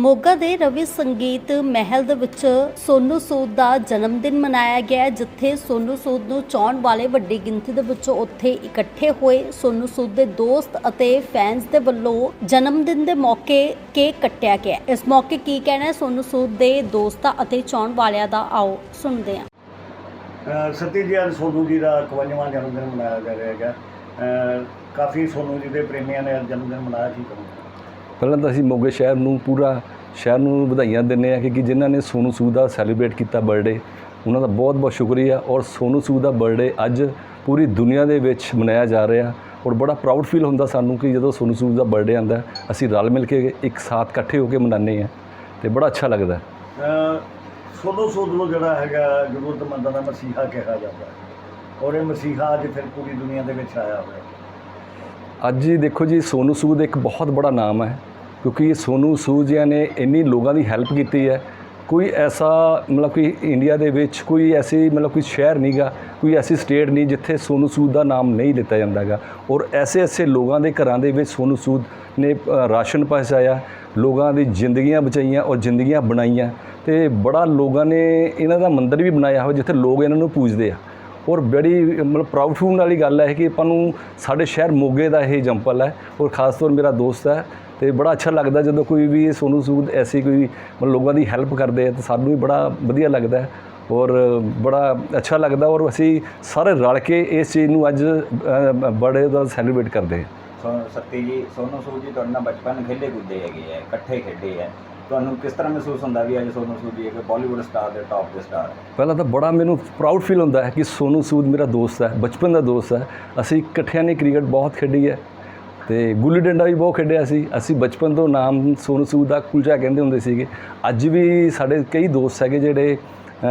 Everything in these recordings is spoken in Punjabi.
ਮੋਗਾ ਦੇ ਰਵੀ ਸੰਗੀਤ ਮਹਿਲ ਦੇ ਵਿੱਚ ਸੋਨੂ ਸੂਦ ਦਾ ਜਨਮ ਦਿਨ ਮਨਾਇਆ ਗਿਆ ਜਿੱਥੇ ਸੋਨੂ ਸੂਦ ਨੂੰ ਚਾਹਣ ਵਾਲੇ ਵੱਡੀ ਗਿਣਤੀ ਦੇ ਵਿੱਚ ਉੱਥੇ ਇਕੱਠੇ ਹੋਏ ਸੋਨੂ ਸੂਦ ਦੇ ਦੋਸਤ ਅਤੇ ਫੈਨਸ ਦੇ ਵੱਲੋਂ ਜਨਮ ਦਿਨ ਦੇ ਮੌਕੇ ਕੇਕ ਕੱਟਿਆ ਗਿਆ ਇਸ ਮੌਕੇ ਕੀ ਕਹਿਣਾ ਹੈ? ਸੋਨੂ ਸੂਦ ਦੇ ਦੋਸਤਾਂ ਅਤੇ ਚਾਹਣ ਵਾਲਿਆਂ ਦਾ ਆਓ ਸੁਣਦੇ ਹਾਂ। ਅ, ਸਤੀ ਜੀ ਅੱਜ ਸੋਨੂ ਜੀ ਦਾ 51ਵਾਂ ਜਨਮ ਦਿਨ ਮਨਾਇਆ ਜਾ ਰਿਹਾ ਹੈਗਾ। ਕਾਫੀ ਸੋਨੂ ਜੀ ਦੇ ਪ੍ਰੇਮੀਆਂ ਨੇ ਜਨਮ ਦਿਨ ਮਨਾਇਆ ਕੀ ਕਰੂੰਗਾ ਪਹਿਲਾਂ ਤਾਂ ਅਸੀਂ ਮੋਗੇ ਸ਼ਹਿਰ ਨੂੰ ਪੂਰਾ ਸ਼ਹਿਰ ਨੂੰ ਵਧਾਈਆਂ ਦਿੰਦੇ ਆ ਕਿ ਜਿਨ੍ਹਾਂ ਨੇ ਸੋਨੂ ਸੂਦ ਦਾ ਸੈਲੀਬ੍ਰੇਟ ਕੀਤਾ ਬਰਥਡੇ ਉਹਨਾਂ ਦਾ ਬਹੁਤ ਬਹੁਤ ਸ਼ੁਕਰੀਆ ਔਰ ਸੋਨੂ ਸੂਦ ਦਾ ਬਰਥਡੇ ਅੱਜ ਪੂਰੀ ਦੁਨੀਆ ਦੇ ਵਿੱਚ ਮਨਾਇਆ ਜਾ ਰਿਹਾ ਔਰ ਬੜਾ ਪ੍ਰਾਊਡ ਫੀਲ ਹੁੰਦਾ ਸਾਨੂੰ ਕਿ ਜਦੋਂ ਸੋਨੂ ਸੂਦ ਦਾ ਬਰਥਡੇ ਆਂਦਾ ਅਸੀਂ ਰਲ ਮਿਲ ਕੇ ਇੱਕ ਸਾਥ ਇਕੱਠੇ ਹੋ ਕੇ ਮਨਾਉਂਦੇ ਆ ਤੇ ਬੜਾ ਅੱਛਾ ਲੱਗਦਾ। ਸੋਨੂ ਸੂਦ ਨੂੰ ਜਿਹੜਾ ਹੈਗਾ ਜ਼ਰੂਰਤਮੰਦਾਂ ਦਾ ਮਸੀਹਾ ਕਿਹਾ ਜਾਂਦਾ ਹੈ ਔਰ ਇਹ ਮਸੀਹਾ ਅੱਜ ਫਿਰ ਪੂਰੀ ਦੁਨੀਆ ਦੇ ਵਿੱਚ ਆਇਆ ਹੋਇਆ ਅੱਜ ਹੀ ਦੇਖੋ ਜੀ ਸੋਨੂ ਸੂਦ ਇੱਕ ਬਹੁਤ ਬੜਾ ਨਾਮ ਹੈ। ਕਿਉਂਕਿ ਸੋਨੂ ਸੂਦ ਜੀ ਨੇ ਇੰਨੀ ਲੋਕਾਂ ਦੀ ਹੈਲਪ ਕੀਤੀ ਹੈ। ਕੋਈ ਐਸਾ ਮਤਲਬ ਕਿ ਇੰਡੀਆ ਦੇ ਵਿੱਚ ਕੋਈ ਐਸੀ ਮਤਲਬ ਕੋਈ ਸ਼ਹਿਰ ਨਹੀਂਗਾ, ਕੋਈ ਐਸੀ ਸਟੇਟ ਨਹੀਂ ਜਿੱਥੇ ਸੋਨੂ ਸੂਦ ਦਾ ਨਾਮ ਨਹੀਂ ਲਿੱਤਾ ਜਾਂਦਾਗਾ। ਔਰ ਐਸੇ ਐਸੇ ਲੋਕਾਂ ਦੇ ਘਰਾਂ ਦੇ ਵਿੱਚ ਸੋਨੂ ਸੂਦ ਨੇ ਰਾਸ਼ਨ ਪਹੁੰਚਾਇਆ, ਲੋਕਾਂ ਦੀ ਜ਼ਿੰਦਗੀਆਂ ਬਚਾਈਆਂ ਔਰ ਜ਼ਿੰਦਗੀਆਂ ਬਣਾਈਆਂ। ਤੇ ਬੜਾ ਲੋਕਾਂ ਨੇ ਇਹਨਾਂ ਦਾ ਮੰਦਿਰ ਵੀ ਬਣਾਇਆ ਹੋਇਆ ਜਿੱਥੇ ਲੋਕ ਇਹਨਾਂ ਨੂੰ ਪੂਜਦੇ ਆ। ਔਰ ਬੜੀ ਮਤਲਬ ਪ੍ਰਾਊਡ ਫੀਲ ਵਾਲੀ ਗੱਲ ਹੈ ਕਿ ਆਪਾਂ ਨੂੰ ਸਾਡੇ ਸ਼ਹਿਰ ਮੋਗੇ ਦਾ ਇਹ ਜੰਪਲ ਹੈ। ਔਰ ਖਾਸ ਤੌਰ ਮੇਰਾ ਦੋਸਤ ਹੈ ਤੇ ਬੜਾ ਅੱਛਾ ਲੱਗਦਾ ਜਦੋਂ ਕੋਈ ਵੀ ਸੋਨੂ ਸੂਦ ਐਸੀ ਕੋਈ ਮਤਲਬ ਲੋਕਾਂ ਦੀ ਹੈਲਪ ਕਰਦੇ ਆ ਤਾਂ ਸਾਨੂੰ ਵੀ ਬੜਾ ਵਧੀਆ ਲੱਗਦਾ ਔਰ ਬੜਾ ਅੱਛਾ ਲੱਗਦਾ ਔਰ ਅਸੀਂ ਸਾਰੇ ਰਲ ਕੇ ਇਸ ਚੀਜ਼ ਨੂੰ ਅੱਜ ਬੜੇ ਦਾ ਸੈਲੀਬ੍ਰੇਟ ਕਰਦੇ ਹਾਂ। ਸੱਤੀ ਜੀ ਸੋਨੂ ਸੂਦ ਜੀ ਤੁਹਾਡੇ ਨਾਲ ਬਚਪਨ ਖੇਡੇ ਕੁੱਦੇ ਹੈਗੇ ਆ ਇਕੱਠੇ ਖੇਡੇ ਆ। ਤੁਹਾਨੂੰ ਕਿਸ ਤਰ੍ਹਾਂ ਮਹਿਸੂਸ ਹੁੰਦਾ ਵੀ ਅੱਜ ਸੋਨੂ ਸੂਦ ਜੀ ਇੱਕ ਬਾਲੀਵੁੱਡ ਸਟਾਰ ਦੇ ਟੌਪ ਦੇ ਸਟਾਰ ਪਹਿਲਾਂ ਤਾਂ ਬੜਾ ਮੈਨੂੰ ਪ੍ਰਾਊਡ ਫੀਲ ਹੁੰਦਾ ਹੈ ਕਿ ਸੋਨੂ ਸੂਦ ਮੇਰਾ ਦੋਸਤ ਹੈ ਬਚਪਨ ਦਾ ਦੋਸਤ ਹੈ। ਅਸੀਂ ਇਕੱਠਿਆਂ ਨੇ ਕ੍ਰਿਕਟ ਬਹੁਤ ਖੇਡੀ ਹੈ। ਤੇ ਗੁੱਲੀ ਡੰਡਾ ਵੀ ਬਹੁਤ ਖੇਡਿਆ ਸੀ। ਅਸੀਂ ਬਚਪਨ ਤੋਂ ਨਾਮ ਸੋਨੂ ਸੂਦ ਦਾ ਕੁਲਚਾ ਕਹਿੰਦੇ ਹੁੰਦੇ ਸੀਗੇ। ਅੱਜ ਵੀ ਸਾਡੇ ਕਈ ਦੋਸਤ ਹੈਗੇ ਜਿਹੜੇ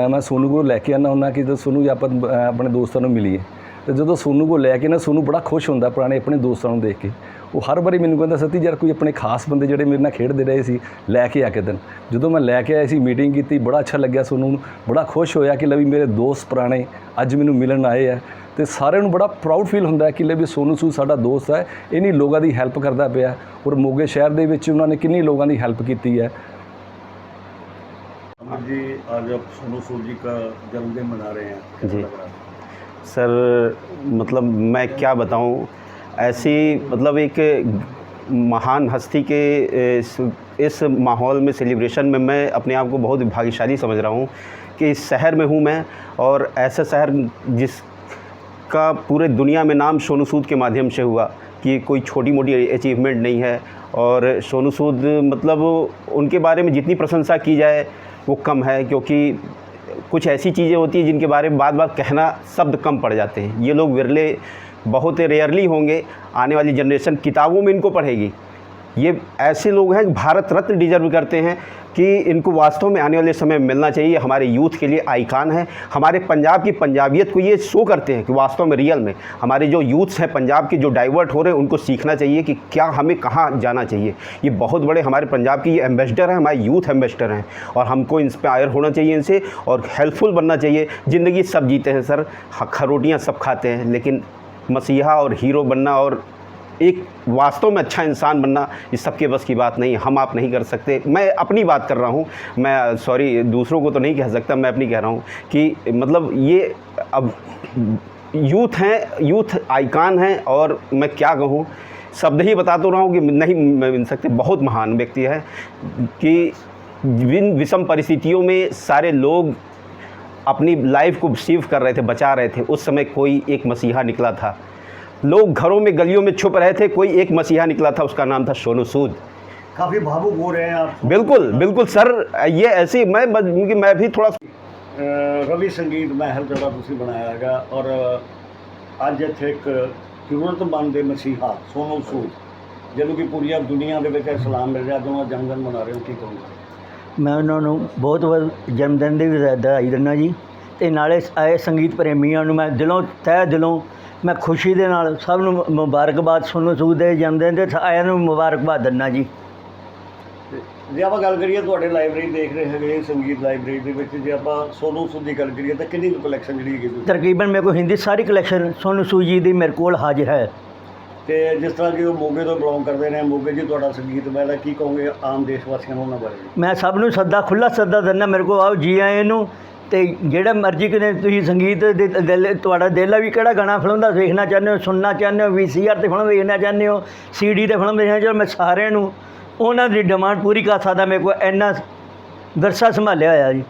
ਮੈਂ ਸੋਨੂ ਕੋਲ ਲੈ ਕੇ ਆਉਂਦਾ ਹੁੰਦਾ ਕਿ ਜਦੋਂ ਸੋਨੂ ਆਪਾਂ ਆਪਣੇ ਦੋਸਤਾਂ ਨੂੰ ਮਿਲੀਏ। ਤੇ ਜਦੋਂ ਸੋਨੂ ਕੋਲ ਲੈ ਕੇ ਨਾ ਸੋਨੂ ਬੜਾ ਖੁਸ਼ ਹੁੰਦਾ ਪੁਰਾਣੇ ਆਪਣੇ ਦੋਸਤਾਂ ਨੂੰ ਦੇਖ ਕੇ ਉਹ ਹਰ ਵਾਰੀ ਮੈਨੂੰ ਕਹਿੰਦਾ ਸਤੀ ਯਾਰ ਕੋਈ ਆਪਣੇ ਖਾਸ ਬੰਦੇ ਜਿਹੜੇ ਮੇਰੇ ਨਾਲ ਖੇਡਦੇ ਰਹੇ ਸੀ ਲੈ ਕੇ ਆ ਕੇ ਦਿਨ ਜਦੋਂ ਮੈਂ ਲੈ ਕੇ ਆਇਆ ਸੀ ਮੀਟਿੰਗ ਕੀਤੀ ਬੜਾ ਅੱਛਾ ਲੱਗਿਆ ਸੋਨੂ ਨੂੰ ਬੜਾ ਖੁਸ਼ ਹੋਇਆ ਕਿ ਲੈ ਵੀ ਮੇਰੇ ਦੋਸਤ ਪੁਰਾਣੇ ਅੱਜ ਮੈਨੂੰ ਮਿਲਣ ਆਏ ਆ ਤੇ ਸਾਰਿਆਂ ਨੂੰ ਬੜਾ ਪ੍ਰਾਊਡ ਫੀਲ ਹੁੰਦਾ ਹੈ ਕਿ ਲੈ ਵੀ ਸੋਨੂ ਸੂਦ ਸਾਡਾ ਦੋਸਤ ਹੈ ਇਨੀ ਲੋਕਾਂ ਦੀ ਹੈਲਪ ਕਰਦਾ ਪਿਆ ਔਰ ਮੋਗੇ ਸ਼ਹਿਰ ਦੇ ਵਿੱਚ ਉਹਨਾਂ ਨੇ ਕਿੰਨੀ ਲੋਕਾਂ ਦੀ ਹੈਲਪ ਕੀਤੀ ਹੈ अमित जी आज आप सोनू सूद जी का जन्मदिन मना रहे हैं कैसा जी। सर मतलब मैं क्या बताऊँ ऐसी मतलब एक महान हस्ती के इस, इस माहौल में सेलिब्रेशन में मैं अपने आप को बहुत भाग्यशाली समझ रहा हूँ कि इस शहर में हूँ मैं और ऐसा शहर जिसका पूरे दुनिया में नाम सोनू सूद के माध्यम से हुआ कि कोई छोटी मोटी अचीवमेंट नहीं है और सोनू सूद मतलब उनके बारे में जितनी प्रशंसा की जाए वो कम है क्योंकि कुछ ऐसी चीज़ें होती हैं जिनके बारे में बार बार कहना शब्द कम पड़ जाते हैं ये लोग विरले बहुत रेयरली होंगे आने वाली जनरेशन किताबों में इनको पढ़ेगी ये ऐसे लोग हैं, भारत रत्न डिजर्व करते हैं कि इनको वास्तव में आने वाले समय में मिलना चाहिए। हमारे यूथ के लिए आइकान है। हमारे पंजाब की पंजाबियत को ये शो करते हैं कि वास्तव में रियल में हमारे जो यूथ्स हैं पंजाब के, जो डाइवर्ट हो रहे हैं, उनको सीखना चाहिए कि क्या हमें कहाँ जाना चाहिए। ये बहुत बड़े हमारे पंजाब के ये एम्बेसडर हैं, हमारे यूथ एम्बेसडर हैं और हमको इंस्पायर होना चाहिए इनसे और हेल्पफुल बनना चाहिए। ज़िंदगी सब जीते हैं, सर। खरोटियाँ सब खाते हैं, लेकिन मसीहा और हीरो बनना और एक वास्तव में अच्छा इंसान बनना ये सबके बस की बात नहीं, हम आप नहीं कर सकते। मैं अपनी बात कर रहा हूँ, मैं सॉरी दूसरों को तो नहीं कह सकता, मैं अपनी कह रहा हूँ कि मतलब ये अब यूथ हैं, यूथ आइकान हैं और मैं क्या कहूँ, शब्द ही बता तो रहा हूँ कि नहीं, मैं मिल सकते। बहुत महान व्यक्ति है कि विन विषम परिस्थितियों में सारे लोग अपनी लाइफ को सेव कर रहे थे, बचा रहे थे। उस समय कोई एक मसीहा निकला था। लोग घरों में गलियों में छुप रहे थे कोई एक मसीहा निकला था उसका नाम था सोनू सूद काफी भावुक हो रहे हैं आप बिल्कुल बिल्कुल सर ये ऐसे मैं बस- क्योंकि मैं भी थोड़ा ਅ, ਰਵੀ ਸੰਗੀਤ ਮਹਿਲ ਜਿਹੜਾ ਤੁਸੀਂ ਬਣਾਇਆ ਹੈਗਾ ਔਰ ਅੱਜ ਇੱਥੇ ਇੱਕ ਜ਼ਰੂਰਤਮੰਦ ਦੇ ਮਸੀਹਾ ਸੋਨੂ ਸੂਦ ਜਿਹਨੂੰ ਕਿ ਪੂਰੀ ਦੁਨੀਆ ਦੇ ਵਿੱਚ ਇਸਲਾਮ ਮਿਲ ਰਿਹਾ ਦੋਵਾਂ ਜਨਮਦਿਨ ਮਨਾ ਰਹੇ ਹੋ ਕੀ ਕਹੋਗੇ ਮੈਂ ਉਹਨਾਂ ਨੂੰ ਬਹੁਤ ਬਹੁਤ ਜਨਮ ਦਿਨ ਦੀ ਵਧਾਈ ਦਿੰਦਾ ਜੀ ਤੇ ਨਾਲੇ ਆਏ ਸੰਗੀਤ ਪ੍ਰੇਮੀਆਂ ਨੂੰ ਮੈਂ ਦਿਲੋਂ ਤਹਿ ਦਿਲੋਂ ਮੈਂ ਖੁਸ਼ੀ ਦੇ ਨਾਲ ਸਭ ਨੂੰ ਮੁਬਾਰਕਬਾਦ ਸੋਨੂ ਸੂਦ ਦੇ ਜਨਮ ਦਿਨ ਤੇ ਆਇਆਂ ਨੂੰ ਮੁਬਾਰਕਬਾਦ ਦਿੰਦਾ ਜੀ। ਜੇ ਆਪਾਂ ਗੱਲ ਕਰੀਏ ਤੁਹਾਡੇ ਲਾਇਬ੍ਰੇਰੀ ਦੇਖ ਰਹੇ ਹੈਗੇ ਸੰਗੀਤ ਲਾਇਬ੍ਰੇਰੀ ਦੇ ਵਿੱਚ ਜੇ ਆਪਾਂ ਸੋਨੂ ਸੂਦ ਦੀ ਗੱਲ ਕਰੀਏ ਤਾਂ ਕਿੰਨੀ ਕੁ ਕਲੈਕਸ਼ਨ ਜਿਹੜੀ ਹੈਗੀ ਤੁਸੀਂ? ਤਕਰੀਬਨ ਮੇਰੇ ਕੋਲ ਹਿੰਦੀ ਸਾਰੀ ਕਲੈਕਸ਼ਨ ਸੋਨੂ ਸੂਦ ਜੀ ਦੀ ਮੇਰੇ ਕੋਲ ਹਾਜ਼ਰ ਹੈ। ਤੇ ਜਿਸ ਤਰ੍ਹਾਂ ਕਿ ਉਹ ਮੋਗੇ ਤੋਂ ਬਿਲੋਂਗ ਕਰਦੇ ਨੇ ਮੋਗੇ ਜੀ ਤੁਹਾਡਾ ਸੰਗੀਤ ਮਹਿਲ ਹੈ ਕੀ ਕਹੋਗੇ ਆਮ ਦੇਸ਼ ਵਾਸੀਆਂ ਨੂੰ ਉਹਨਾਂ ਬਾਰੇ? ਮੈਂ ਸਭ ਨੂੰ ਸੱਦਾ ਖੁੱਲਾ ਸੱਦਾ ਦਿੰਦਾ ਮੇਰੇ ਕੋਲ ਆਓ ਜੀ ਆਏ ਨੂੰ। ਅਤੇ ਜਿਹੜਾ ਮਰਜ਼ੀ ਕਿਤੇ ਤੁਸੀਂ ਸੰਗੀਤ ਦੇ ਦਿਲ, ਤੁਹਾਡਾ ਦਿਲ ਆ ਵੀ ਕਿਹੜਾ ਗਾਣਾ ਫਿਲਮ ਦਾ ਵੇਖਣਾ ਚਾਹੁੰਦੇ ਹੋ, ਸੁਣਨਾ ਚਾਹੁੰਦੇ ਹੋ ਵੀ ਸੀ ਆਰ ਤੇ ਫਿਲਮ ਵੇਖਣਾ ਚਾਹੁੰਦੇ ਹੋ ਸੀ ਡੀ ਤੇ ਫਿਲਮ ਵੇਖਣਾ ਚਾਹੁੰਦੇ ਹੋ, ਮੈਂ ਸਾਰਿਆਂ ਨੂੰ ਉਹਨਾਂ ਦੀ ਡਿਮਾਂਡ ਪੂਰੀ ਕਰ ਸਕਦਾ, ਮੇਰੇ ਕੋਲ ਇੰਨਾ ਵਿਰਸਾ ਸੰਭਾਲਿਆ ਹੋਇਆ ਜੀ।